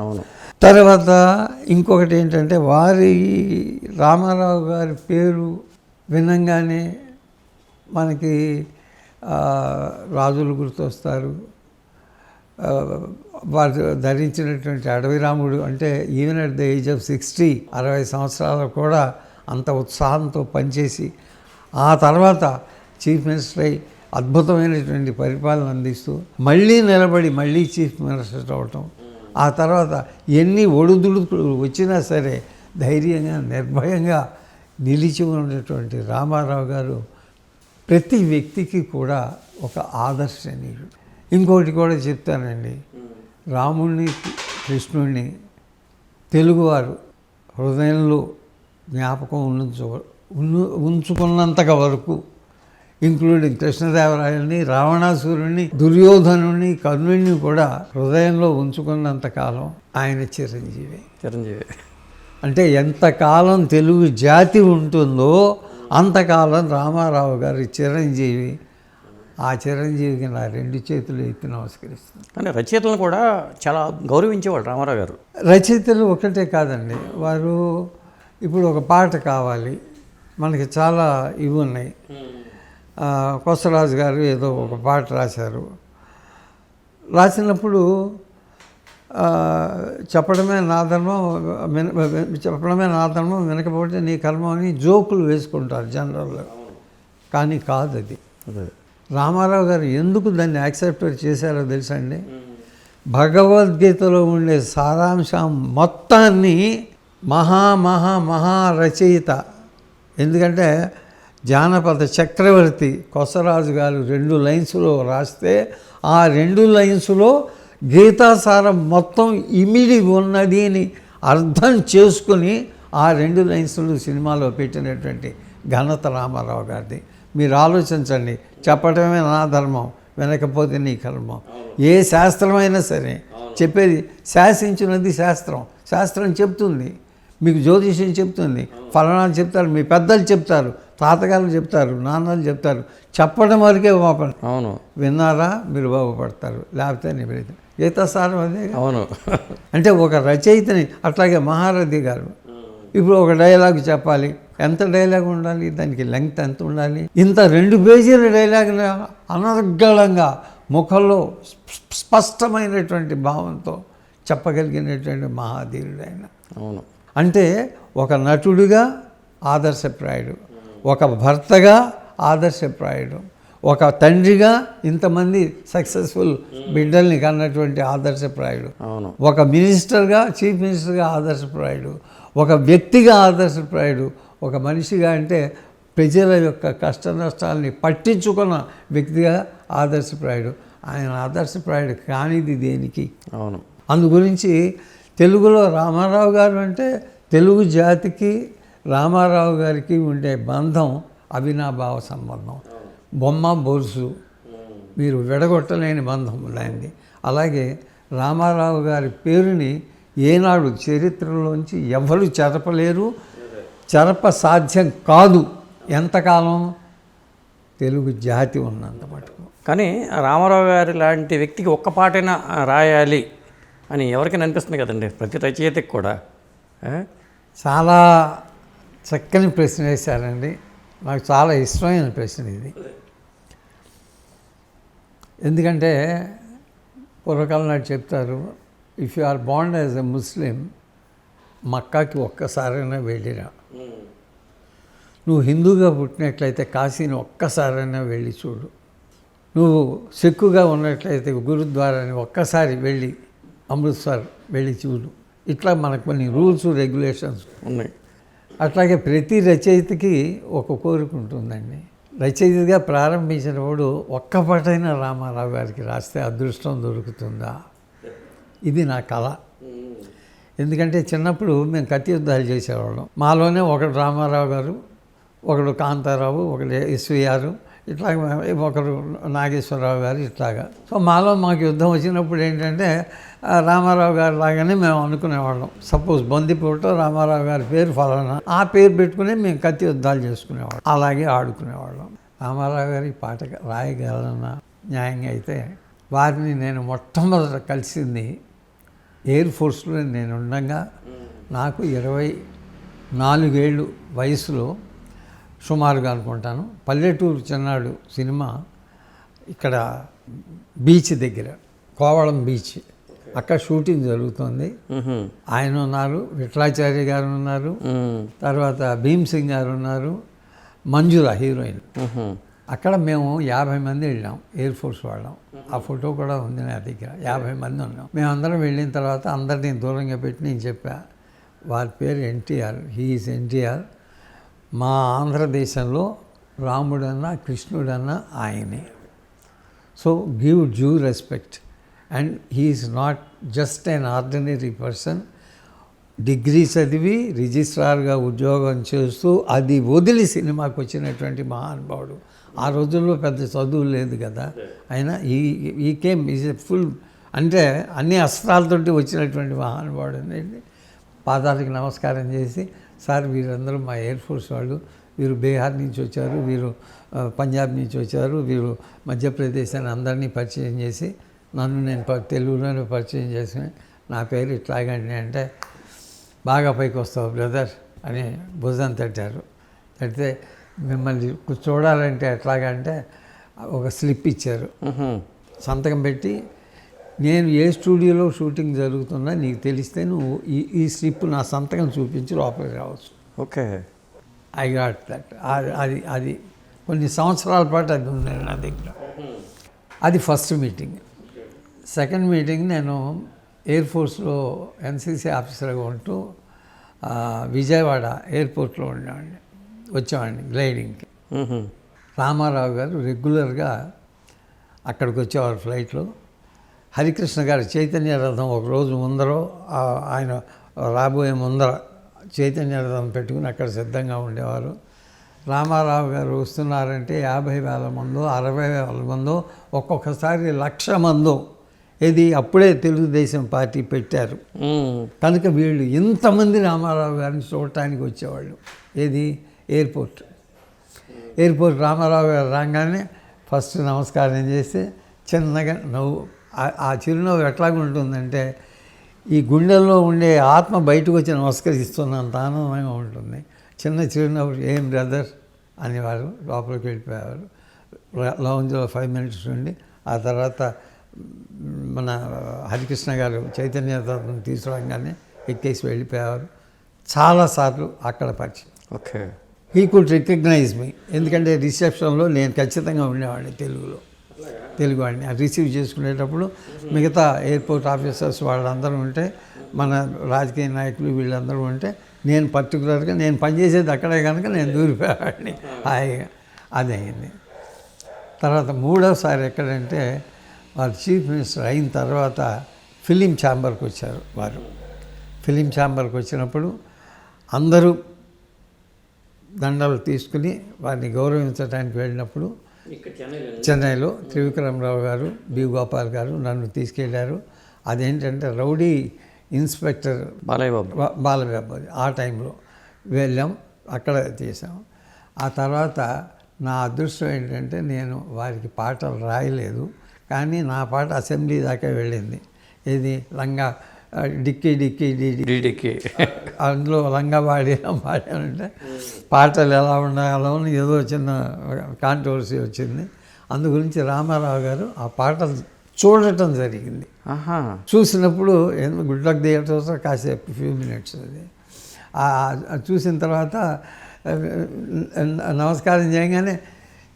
అవును. తర్వాత ఇంకొకటి ఏంటంటే వారి రామారావు గారి పేరు వినంగానే మనకి రాజులు గుర్తొస్తారు. వారు ధరించినటువంటి అడవి రాముడు అంటే even at the age of sixty అరవై సంవత్సరాలు కూడా అంత ఉత్సాహంతో పనిచేసి ఆ తర్వాత చీఫ్ మినిస్టర్ అయి అద్భుతమైనటువంటి పరిపాలన అందిస్తూ మళ్ళీ నిలబడి మళ్ళీ చీఫ్ మినిస్టర్ అవటం ఆ తర్వాత ఎన్ని ఒడుదుడుకులు వచ్చినా సరే ధైర్యంగా నిర్భయంగా నిలిచి ఉన్నటువంటి రామారావు గారు ప్రతి వ్యక్తికి కూడా ఒక ఆదర్శనీయుడు. ఇంకోటి కూడా చెప్తానండి. రాముణ్ణి కృష్ణుణ్ణి తెలుగువారు హృదయంలో జ్ఞాపకం ఉంచు ఉంచుకున్నంతగా వరకు ఇంక్లూడింగ్ కృష్ణదేవరాయల్ని రావణాసురుణ్ణి దుర్యోధనుణ్ణి కర్ణుణ్ణి కూడా హృదయంలో ఉంచుకున్నంత కాలం ఆయన చిరంజీవి. చిరంజీవి. అంటే ఎంతకాలం తెలుగు జాతి ఉంటుందో అంతకాలం రామారావు గారి చిరంజీవి. ఆ చిరంజీవికి నా రెండు చేతులు ఎత్తి నమస్కరిస్తాను కానీ రచయితలను కూడా చాలా గౌరవించేవాడు రామారావు గారు. రచయితలు ఒకటే కాదండి. వారు ఇప్పుడు ఒక పాట కావాలి. మనకి చాలా ఇవి ఉన్నాయి. కొసరాజు గారు ఏదో ఒక పాట రాశారు. రాసినప్పుడు చెప్పడమే నా ధర్మం చెప్పడమే నా ధర్మం వినకపోతే నీ కర్మం అని జోకులు వేసుకుంటారు జనరల్లో కానీ కాదు అది. అదే రామారావు గారు ఎందుకు దాన్ని యాక్సెప్ట్ చేశారో తెలుసా అండి? భగవద్గీతలో ఉండే సారాంశం మొత్తాన్ని మహా మహా మహా రచయిత. ఎందుకంటే జానపద చక్రవర్తి కొసరాజు గారు రెండు లైన్స్లో రాస్తే ఆ రెండు లైన్స్లో గీతాసారం మొత్తం ఇమిడి ఉన్నది అని అర్థం చేసుకుని ఆ రెండు లైన్స్లు సినిమాలో పెట్టినటువంటి ఘనత రామారావు గారిది. మీరు ఆలోచించండి చెప్పడమే నా ధర్మం వినకపోతే నీ కర్మం. ఏ శాస్త్రమైనా సరే చెప్పేది శాసించినది శాస్త్రం. శాస్త్రం చెప్తుంది. మీకు జ్యోతిష్యం చెప్తుంది. ఫలానాలు చెప్తారు మీ పెద్దలు చెప్తారు తాతగారు చెప్తారు నాన్నలు చెప్తారు చెప్పడం వరకే ఓపెన్ అవును. విన్నారా? మీరు బాగుపడతారు. లేకపోతే నీ విపరీతం గీతా సారం అదే అవును. అంటే ఒక రచయితని అట్లాగే మహారథి గారు. ఇప్పుడు ఒక డైలాగ్ చెప్పాలి. ఎంత డైలాగ్ ఉండాలి? దానికి లెంగ్త్ ఎంత ఉండాలి? ఇంత రెండు పేజీల డైలాగ్ అనర్గళంగా ముఖంలో స్ప- స్పష్టమైనటువంటి భావంతో చెప్పగలిగినటువంటి మహాధీరుడు ఆయన అవును. అంటే ఒక నటుడిగా ఆదర్శప్రాయుడు. ఒక భర్తగా ఆదర్శప్రాయుడు ఒక తండ్రిగా ఇంతమంది సక్సెస్ఫుల్ బిడ్డల్ని కన్నటువంటి ఆదర్శప్రాయుడు అవును. ఒక మినిస్టర్గా చీఫ్ మినిస్టర్గా ఆదర్శప్రాయుడు ఒక వ్యక్తిగా ఆదర్శప్రాయుడు ఒక మనిషిగా అంటే ప్రజల యొక్క కష్ట నష్టాలని పట్టించుకున్న వ్యక్తిగా ఆదర్శప్రాయుడు. ఆయన ఆదర్శప్రాయుడు కానిది దేనికి? అవును. అందు గురించి తెలుగులో రామారావు గారు అంటే తెలుగు జాతికి రామారావు గారికి ఉండే బంధం అవినాభావ సంబంధం. బొమ్మ బొరుసు మీరు విడగొట్టలేని బంధం ఉన్నాయండి అలాగే రామారావు గారి పేరుని ఏనాడు చరిత్రలోంచి ఎవరు చెరపలేరు? చెరప సాధ్యం కాదు. ఎంతకాలం? తెలుగు జాతి ఉన్నంత మటుకు. కానీ రామారావు గారి లాంటి వ్యక్తికి ఒక్క పాటైనా రాయాలి అని ఎవరికైనా అనిపిస్తుంది కదండి. ప్రతి రచయితకి కూడా? చాలా చక్కని ప్రశ్న వేశారండి. నాకు చాలా ఇష్టమైన ప్రశ్న ఇది. ఎందుకంటే పూర్వకాలం నాటి చెప్తారు ఇఫ్ యు ఆర్ బాండ్ యాజ్ ఎ ముస్లిం మక్కాకి ఒక్కసారైనా వెళ్ళిరా. నువ్వు హిందూగా పుట్టినట్లయితే కాశీని ఒక్కసారైనా వెళ్ళి చూడు. నువ్వు సిక్కుగా ఉన్నట్లయితే గురుద్వారాని ఒక్కసారి వెళ్ళి అమృత్సర్ వెళ్ళి చూడు. ఇట్లా మనకు కొన్ని రూల్స్ రెగ్యులేషన్స్ ఉన్నాయి. అట్లాగే ప్రతి రచయితకి ఒక కోరిక ఉంటుందండి. రచయితగా ప్రారంభించినప్పుడు ఒక్కపాటైన రామారావు గారికి రాస్తే అదృష్టం దొరుకుతుందా? ఇది నా కళ. ఎందుకంటే చిన్నప్పుడు మేము కత్తి యుద్ధాలు చేసేవాళ్ళం. మాలోనే ఒకడు రామారావు గారు ఒకడు కాంతారావు ఒకడు ఎస్విఆర్ ఇట్లాగ ఒకరు నాగేశ్వరరావు గారు ఇట్లాగా. సో మాలో మాకు యుద్ధం వచ్చినప్పుడు ఏంటంటే రామారావు గారు లాగానే మేము అనుకునేవాళ్ళం. సపోజ్ బందిపూట రామారావు గారి పేరు ఫలానా ఆ పేరు పెట్టుకుని మేము కత్తి యుద్ధాలు చేసుకునేవాళ్ళం. అలాగే ఆడుకునేవాళ్ళం. రామారావు గారి పాట రాయగలన? న్యాయంగా అయితే వారిని నేను మొట్టమొదట కలిసింది ఎయిర్ ఫోర్స్లో నేను ఉండగా నాకు ఇరవై నాలుగేళ్ళు వయసులో సుమారుగా అనుకుంటాను. పల్లెటూరు చిన్నాడు సినిమా ఇక్కడ బీచ్ దగ్గర కోవళం బీచ్. అక్కడ షూటింగ్ జరుగుతుంది. ఆయన ఉన్నారు విఠలాచార్య గారు ఉన్నారు. తర్వాత భీమ్ సింగ్ గారు ఉన్నారు. మంజుల హీరోయిన్. అక్కడ మేము యాభై మంది వెళ్ళాం ఎయిర్ ఫోర్స్ వాళ్ళం. ఆ ఫోటో కూడా ఉంది నా దగ్గర. యాభై మంది ఉన్నాం. మేమందరం వెళ్ళిన తర్వాత అందరినీ దూరంగా పెట్టి నేను చెప్పా వారి పేరు ఎన్టీఆర్ హీఈస్ ఎన్టీఆర్. మా ఆంధ్రదేశంలో రాముడన్నా కృష్ణుడన్నా ఆయనే. So give due respect and he is not just an ordinary person degree చదివి రిజిస్ట్రార్గా ఉద్యోగం చేస్తూ అది వదిలి సినిమాకి వచ్చినటువంటి మహానుభావుడు. ఆ రోజుల్లో పెద్ద చదువు లేదు కదా. అయినా ఈ ఈ కేమ్ ఈజ్ ఎ ఫుల్ అంటే అన్ని అస్త్రాలతోటి వచ్చినటువంటి మహానుభావుడు అండి. పాదాలకి నమస్కారం చేసి సార్ వీరందరూ మా ఎయిర్ ఫోర్స్ వాళ్ళు. వీరు బీహార్ నుంచి వచ్చారు వీరు పంజాబ్ నుంచి వచ్చారు వీరు మధ్యప్రదేశ్ అని అందరినీ పరిచయం చేసి నన్ను నేను తెలుగులోనే పరిచయం చేసి నా పేరు ఇట్లాగండి అంటే బాగా పైకి వస్తావు బ్రదర్ అని భుజం తట్టారు. తడితే మిమ్మల్ని చూడాలంటే ఎట్లాగంటే ఒక స్లిప్ ఇచ్చారు. సంతకం పెట్టి నేను ఏ స్టూడియోలో షూటింగ్ జరుగుతున్నా నీకు తెలిస్తే నువ్వు ఈ ఈ స్లిప్ నా సంతకం చూపించి లోపలికి రావచ్చు. ఓకే. I got that. అది అది కొన్ని సంవత్సరాల పాటు అది ఉంది నా దగ్గర. అది ఫస్ట్ మీటింగ్. సెకండ్ మీటింగ్ నేను ఎయిర్ ఫోర్స్లో ఎన్సీసీ ఆఫీసర్గా ఉంటూ విజయవాడ ఎయిర్పోర్ట్లో ఉండేవాడిని. వచ్చేవాడిని గ్లైడింగ్కి. రామారావు గారు రెగ్యులర్గా అక్కడికి వచ్చేవారు ఫ్లైట్లో. హరికృష్ణ గారు చైతన్య రథం ఒక రోజు ముందర ఆయన రాబోయే ముందర చైతన్య రథం పెట్టుకుని అక్కడ సిద్ధంగా ఉండేవారు. రామారావు గారు వస్తున్నారంటే యాభై వేల మందో అరవై వేల మందో ఒక్కొక్కసారి లక్ష మందో ఇది అప్పుడే తెలుగుదేశం పార్టీ పెట్టారు. కనుక వీళ్ళు ఇంతమంది రామారావు గారిని చూడటానికి వచ్చేవాళ్ళు. ఏది? ఎయిర్పోర్ట్. ఎయిర్పోర్ట్ రామారావు గారు రాగానే ఫస్ట్ నమస్కారం చేసి చిన్నగా నవ్వు ఆ- చిరునవ్వు ఎట్లాగ ఉంటుందంటే ఈ గుండెల్లో ఉండే ఆత్మ బయటకు వచ్చి నమస్కరిస్తున్నంత ఆనందంగా ఉంటుంది. చిన్న చిరునవ్వు ఏం బ్రదర్? అనేవారు లోపలికి వెళ్ళిపోయేవారు. లౌంజ్లో ఫైవ్ మినిట్స్ ఉండి ఆ తర్వాత మన హరికృష్ణ గారు చైతన్య తీసుకురాగానే ఎక్కేసి వెళ్ళిపోయేవారు. చాలాసార్లు అక్కడ పరిచయం. Okay. He could recognise me ఎందుకంటే రిసెప్షన్లో నేను ఖచ్చితంగా ఉండేవాడిని తెలుగులో. తెలుగు వాడిని రిసీవ్ చేసుకునేటప్పుడు మిగతా ఎయిర్పోర్ట్ ఆఫీసర్స్ వాళ్ళందరూ ఉంటే మన రాజకీయ నాయకులు వీళ్ళందరూ ఉంటే నేను పర్టికులర్గా నేను పనిచేసేది అక్కడే కనుక నేను దూరిపోయేవాడిని. హాయిగా. అది అయింది. తర్వాత మూడోసారి ఎక్కడంటే వారు చీఫ్ మినిస్టర్ అయిన తర్వాత ఫిలిం ఛాంబర్కి వచ్చారు వారు. ఫిలిం ఛాంబర్కి వచ్చినప్పుడు అందరూ దండలు తీసుకుని వారిని గౌరవించడానికి వెళ్ళినప్పుడు చెన్నైలో త్రివిక్రమరావు గారు బి. గోపాల్ గారు నన్ను తీసుకెళ్ళారు అదేంటంటే రౌడీ ఇన్స్పెక్టర్ బాలయ్య బాబు బా- బాలబాబు ఆ టైంలో వెళ్ళాం అక్కడ చేసాం ఆ తర్వాత నా అదృష్టం ఏంటంటే నేను వారికి పాటలు రాయలేదు. కానీ నా పాట అసెంబ్లీ దాకా వెళ్ళింది. ఇది లంగా డిక్కీ డిక్కీ డిడి డీడీకి అందులో లంగా పాడి పాడానంటే పాటలు ఎలా ఉండాలో ఏదో చిన్న కాంట్రవర్సీ వచ్చింది. అందు గురించి రామారావు గారు ఆ పాటలు చూడటం జరిగింది. చూసినప్పుడు ఏదో గుడ్ లక్ థియేటర్స్ కాసేపు ఫ్యూ మినిట్స్ అది. చూసిన తర్వాత నమస్కారం చేయగానే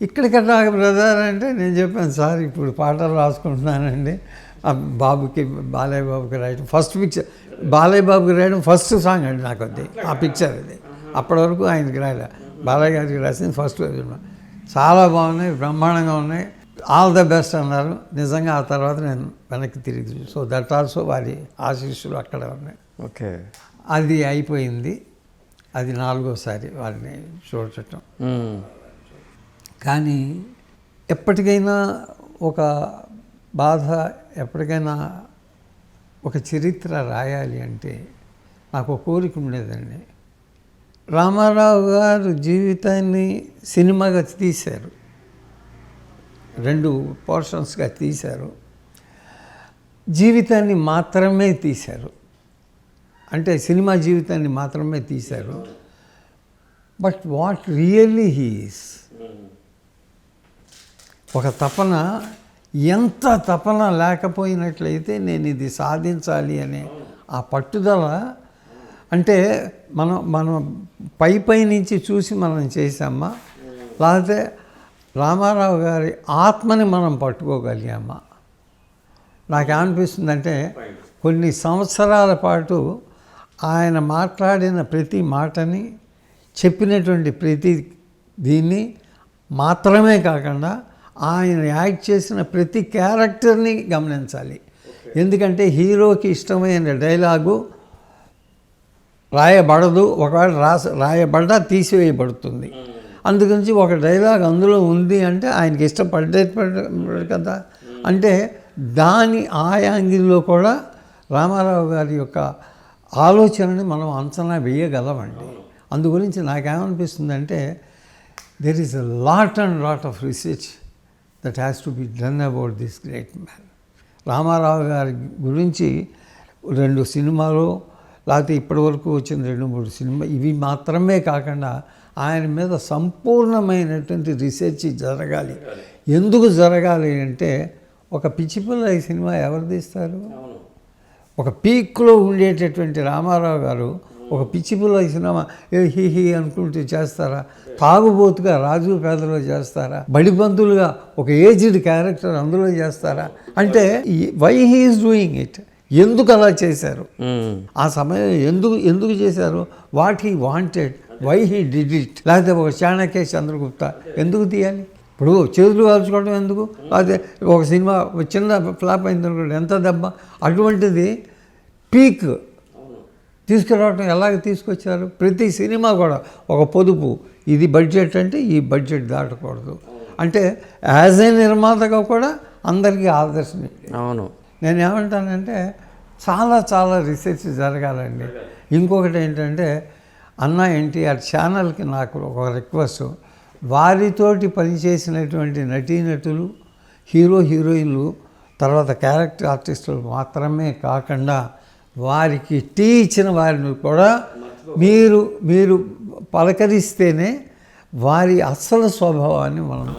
ఇక్కడికట్లా బ్రదర్ అంటే నేను చెప్పాను సార్ ఇప్పుడు పాటలు రాసుకుంటున్నానండి. బాబుకి బాలయ్య బాబుకి రాయడం ఫస్ట్ పిక్చర్ బాలయ్య బాబుకి రాయడం ఫస్ట్ సాంగ్ అండి నాకు అది ఆ పిక్చర్ అది. అప్పటి వరకు ఆయనకి రాయలే. బాలయ్య గారికి రాసింది ఫస్ట్ చాలా బాగున్నాయి బ్రహ్మాండంగా ఉన్నాయి. ఆల్ ద బెస్ట్ అన్నారు. నిజంగా ఆ తర్వాత నేను వెనక్కి తిరిగి సో దట్ ఆల్సో వారి ఆశీస్సులు అక్కడ ఉన్నాయి. ఓకే. అది అయిపోయింది. అది నాలుగోసారి వారిని చూడటం. కానీ ఎప్పటికైనా ఒక బాధ ఎప్పటికైనా ఒక చరిత్ర రాయాలి అంటే నాకు ఒక కోరిక ఉండేదండి. రామారావు గారు జీవితాన్ని సినిమాగా తీశారు. రెండు పోర్షన్స్గా తీశారు. జీవితాన్ని మాత్రమే తీశారు. అంటే సినిమా జీవితాన్ని మాత్రమే తీశారు. బట్ వాట్ రియల్లీ హీఈస్ ఒక తపన ఎంత తపన లేకపోయినట్లయితే నేను ఇది సాధించాలి అనే ఆ పట్టుదల అంటే మనం మనం పై పై నుంచి చూసి మనం చేసామా లేకపోతే రామారావు గారి ఆత్మని మనం పట్టుకోగలిగామా? నాకేమనిపిస్తుందంటే కొన్ని సంవత్సరాల పాటు ఆయన మాట్లాడిన ప్రతి మాటని చెప్పినటువంటి ప్రతి దీన్ని మాత్రమే కాకుండా ఆయన యాక్ట్ చేసిన ప్రతి క్యారెక్టర్ని గమనించాలి. ఎందుకంటే హీరోకి ఇష్టమైన డైలాగు రాయబడదు ఒకవేళ రాస రాయబడ్డా తీసివేయబడుతుంది. అందుగురించి ఒక డైలాగ్ అందులో ఉంది అంటే ఆయనకి ఇష్టపడ్డే కదా. అంటే దాని ఆ యాంగిల్లో కూడా రామారావు గారి యొక్క ఆలోచనని మనం అంచనా వేయగలమండి. అందు గురించి నాకేమనిపిస్తుందంటే there is a lot and lot of research that has to be done about this great man Ramarao గారి గురించి రెండు సినిమాలు లేకపోతే ఇప్పటివరకు వచ్చిన రెండు మూడు సినిమా ఇవి మాత్రమే కాకుండా ఆయన మీద సంపూర్ణమైనటువంటి రీసెర్చ్ జరగాలి. ఎందుకు జరగాలి అంటే ఒక పిచ్చిపిల్ల ఈ సినిమా ఎవరు తీస్తారు ఒక పీక్లో ఉండేటటువంటి రామారావు గారు ఒక పిచ్చిపిల్ల ఈ సినిమా ఏ హీ హీ అనుకుంటూ చేస్తారా? తాగుబోతుగా రాజు పేదలో చేస్తారా? బడిబంతులుగా ఒక ఏజ్డ్ క్యారెక్టర్ అందులో చేస్తారా? అంటే వై హీఈస్ డూయింగ్ ఇట్ ఎందుకు అలా చేశారు. ఆ సమయం ఎందుకు ఎందుకు చేశారు? What he wanted why he did it లేకపోతే ఒక చాణక్య చంద్రగుప్త ఎందుకు తీయాలి? ఇప్పుడు చేతులు కాల్చుకోవడం ఎందుకు? లేకపోతే ఒక సినిమా చిన్న ఫ్లాప్ అయింది అనుకోండి ఎంత దెబ్బ? అటువంటిది పీక్ తీసుకురావడం ఎలాగ తీసుకొచ్చారు? ప్రతి సినిమా కూడా ఒక పొదుపు. ఇది బడ్జెట్ అంటే ఈ బడ్జెట్ దాటకూడదు. అంటే యాజ్ ఏ నిర్మాతగా కూడా అందరికీ ఆదర్శం అవును. నేను ఏమంటానంటే చాలా చాలా రీసెర్చ్ జరగాలండి. ఇంకొకటి ఏంటంటే అన్న ఎన్టీఆర్ ఛానల్కి నాకు ఒక రిక్వెస్ట్. వారితోటి పనిచేసినటువంటి నటీనటులు హీరో హీరోయిన్లు తర్వాత క్యారెక్టర్ ఆర్టిస్టులు మాత్రమే కాకుండా వారికి టీ ఇచ్చిన వారిని కూడా మీరు మీరు పలకరిస్తేనే వారి అసలు స్వభావాన్ని మనం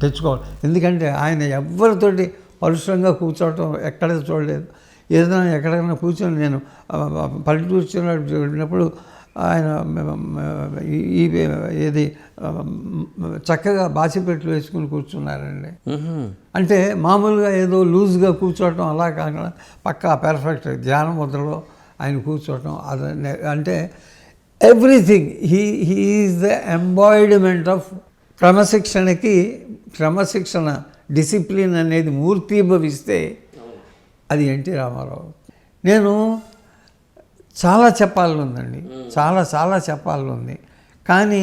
తెచ్చుకోవాలి. ఎందుకంటే ఆయన ఎవరితోటి పరుషంగా కూర్చోవటం ఎక్కడ చూడలేదు. ఏదైనా ఎక్కడైనా కూర్చొని నేను పల్లెటూరు చూసినప్పుడు ఆయన ఈ- ఏది చక్కగా బాసిపెట్లు వేసుకుని కూర్చున్నారండి. అంటే మామూలుగా ఏదో లూజ్గా కూర్చోవటం అలా కాకుండా పక్కా పెర్ఫెక్ట్ ధ్యాన ముద్రలో ఆయన కూర్చోవటం అదే అంటే everything he he is the embodiment of క్రమశిక్షణకి క్రమశిక్షణ డిసిప్లిన్ అనేది మూర్తీభవిస్తే అది ఎన్టీ రామారావు. నేను చాలా చెప్పాలని ఉందండి చాలా చాలా చెప్పాలని ఉంది కానీ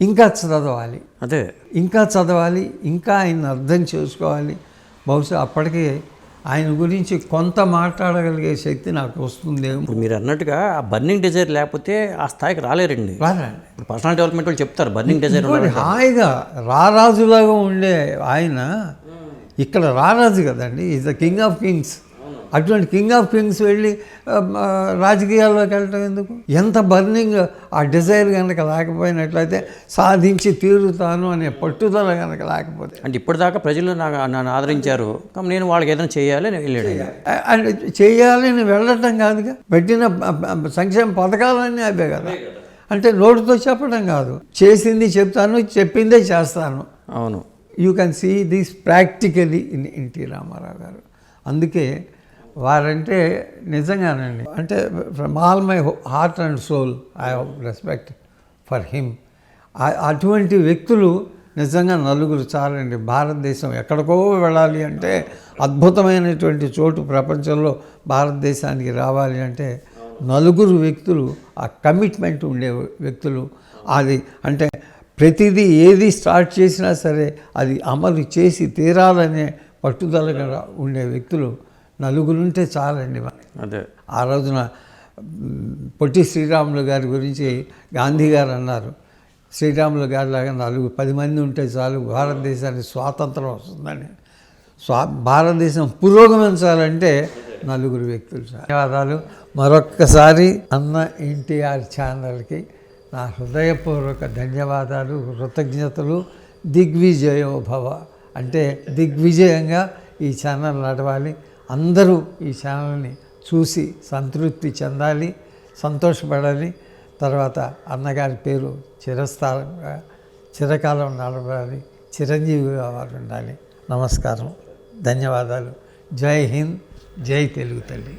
ఇంకా చదవాలి. అదే. ఇంకా చదవాలి ఇంకా ఆయన అర్థం చేసుకోవాలి. బహుశా అప్పటికే ఆయన గురించి కొంత మాట్లాడగలిగే శక్తి నాకు వస్తుందేమో. ఇప్పుడు మీరు అన్నట్టుగా ఆ బర్నింగ్ డిజైర్ లేకపోతే ఆ స్థాయికి రాలేరండి. ఇప్పుడు పర్సనల్ డెవలప్మెంట్ వాళ్ళు చెప్తారు బర్నింగ్ డిజైర్ హాయిగా రారాజులాగా ఉండే ఆయన ఇక్కడ రారాజు కదండి. Is the king of kings అటువంటి కింగ్ ఆఫ్ కింగ్స్ వెళ్ళి రాజకీయాల్లోకి వెళ్ళటం ఎందుకు? ఎంత బర్నింగ్ ఆ డిజైర్ కనుక లేకపోయినట్లయితే సాధించి తీరుతాను అనే పట్టుదల కనుక లేకపోతే. అంటే ఇప్పటిదాకా ప్రజలు నాకు నన్ను ఆదరించారు. కానీ నేను వాళ్ళకి ఏదైనా చేయాలి అని వెళ్ళాడు. అంటే చేయాలని వెళ్ళటం కాదుగా. పెట్టిన సంక్షేమ పథకాలన్నీ అవే కదా. అంటే నోటితో చెప్పడం కాదు. చేసింది చెప్తాను చెప్పిందే చేస్తాను. అవును. You can see this practically in NT Ramarao garu. అందుకే వారంటే నిజంగానండి. అంటే from all my heart and soul I respect for him అటువంటి వ్యక్తులు నిజంగా నలుగురు చాలండి. భారతదేశం ఎక్కడికో వెళ్ళాలి అంటే అద్భుతమైనటువంటి చోటు ప్రపంచంలో భారతదేశానికి రావాలి అంటే నలుగురు వ్యక్తులు ఆ కమిట్మెంట్ ఉండే వ్యక్తులు అది అంటే ప్రతిదీ ఏది స్టార్ట్ చేసినా సరే అది అమలు చేసి తీరాలనే పట్టుదలగా ఉండే వ్యక్తులు నలుగురుంటే చాలండి అదే. ఆ రోజున పొట్టి శ్రీరాములు గారి గురించి గాంధీ గారు అన్నారు. శ్రీరాములు గారి లాగా నాలుగు పది మంది ఉంటే చాలు భారతదేశానికి స్వాతంత్రం వస్తుందని స్వా భారతదేశం పురోగమించాలంటే నలుగురు వ్యక్తులు. ధన్యవాదాలు. మరొక్కసారి అన్న ఎన్టీఆర్ ఛానల్కి నా హృదయపూర్వక ధన్యవాదాలు కృతజ్ఞతలు. దిగ్విజయో భవ అంటే దిగ్విజయంగా ఈ ఛానల్ నడవాలి. అందరూ ఈ ఛానల్ని చూసి సంతృప్తి చెందాలి సంతోషపడాలి. తర్వాత అన్నగారి పేరు చిరస్థానంగా చిరకాలం నడవాలి చిరంజీవిగా వారు ఉండాలి. నమస్కారం. ధన్యవాదాలు. జై హింద్ జై తెలుగు తల్లి.